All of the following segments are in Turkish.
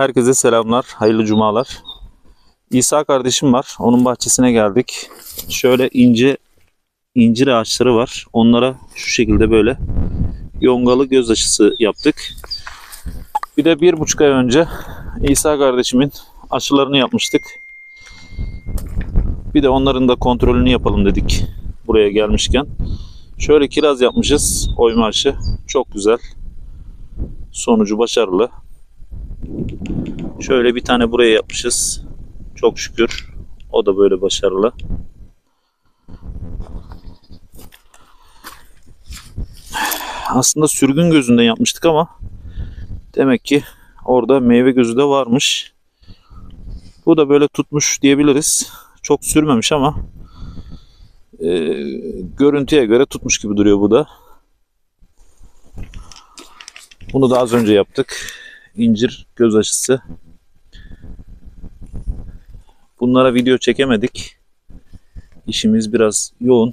Herkese selamlar, hayırlı cumalar. İsa kardeşim var, onun bahçesine geldik. Şöyle ince incir ağaçları var. Onlara şu şekilde böyle yongalı göz aşısı yaptık. Bir de bir buçuk ay önce İsa kardeşimin aşılarını yapmıştık. Bir de onların da kontrolünü yapalım dedik buraya gelmişken. Şöyle kiraz yapmışız, oyma aşı. Çok güzel. Sonucu başarılı. Şöyle bir tane buraya yapmışız. Çok şükür. O da böyle başarılı. Aslında sürgün gözünden yapmıştık ama demek ki orada meyve gözü de varmış. Bu da böyle tutmuş diyebiliriz. Çok sürmemiş ama e, görüntüye göre tutmuş gibi duruyor bu da. Bunu da az önce yaptık. İncir göz aşısı. Bunlara video çekemedik. İşimiz biraz yoğun.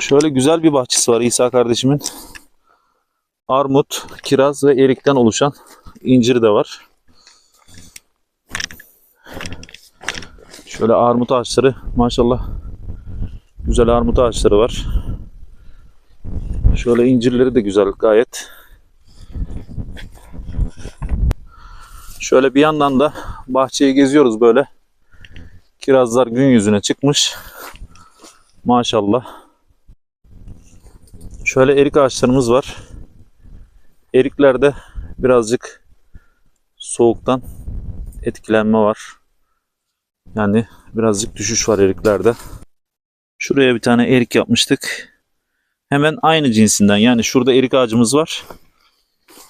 Şöyle güzel bir bahçesi var İsa kardeşimin. Armut, kiraz ve erikten oluşan incir de var. Şöyle armut ağaçları maşallah güzel armut ağaçları var. Şöyle incirleri de güzel gayet. Şöyle bir yandan da bahçeyi geziyoruz böyle. Kirazlar gün yüzüne çıkmış. Maşallah. Şöyle erik ağaçlarımız var. Eriklerde birazcık soğuktan etkilenme var. Yani birazcık düşüş var eriklerde. Şuraya bir tane erik yapmıştık. Hemen aynı cinsinden yani şurada erik ağacımız var.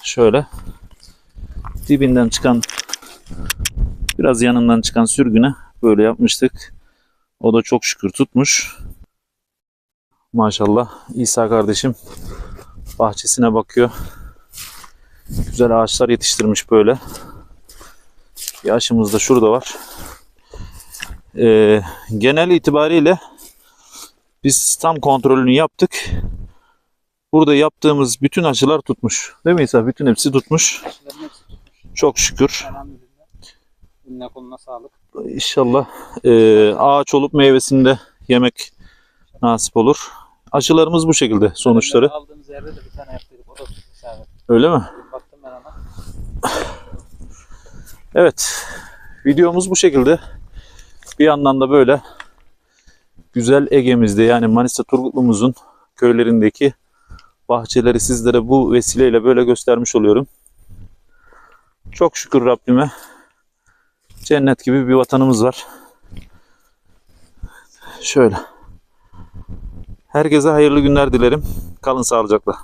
Şöyle dibinden çıkan biraz yanından çıkan sürgüne böyle yapmıştık. O da çok şükür tutmuş. Maşallah İsa kardeşim bahçesine bakıyor. Güzel ağaçlar yetiştirmiş böyle. Bir aşımız da şurada var. Ee, genel itibariyle biz tam kontrolünü yaptık. Burada yaptığımız bütün aşılar tutmuş. Değil mi İsa? Bütün hepsi tutmuş. Çok şükür. Eline koluna sağlık. İnşallah e, ağaç olup meyvesini de yemek nasip olur. Aşılarımız bu şekilde sonuçları. Aldığımız yerde de bir tane yaptık. O da. Öyle mi? Baktım ben ona. Evet. Videomuz bu şekilde. Bir yandan da böyle güzel Ege'mizde yani Manisa Turgutlu'muzun köylerindeki bahçeleri sizlere bu vesileyle böyle göstermiş oluyorum. Çok şükür Rabbime cennet gibi bir vatanımız var. Şöyle. Herkese hayırlı günler dilerim. Kalın sağlıcakla.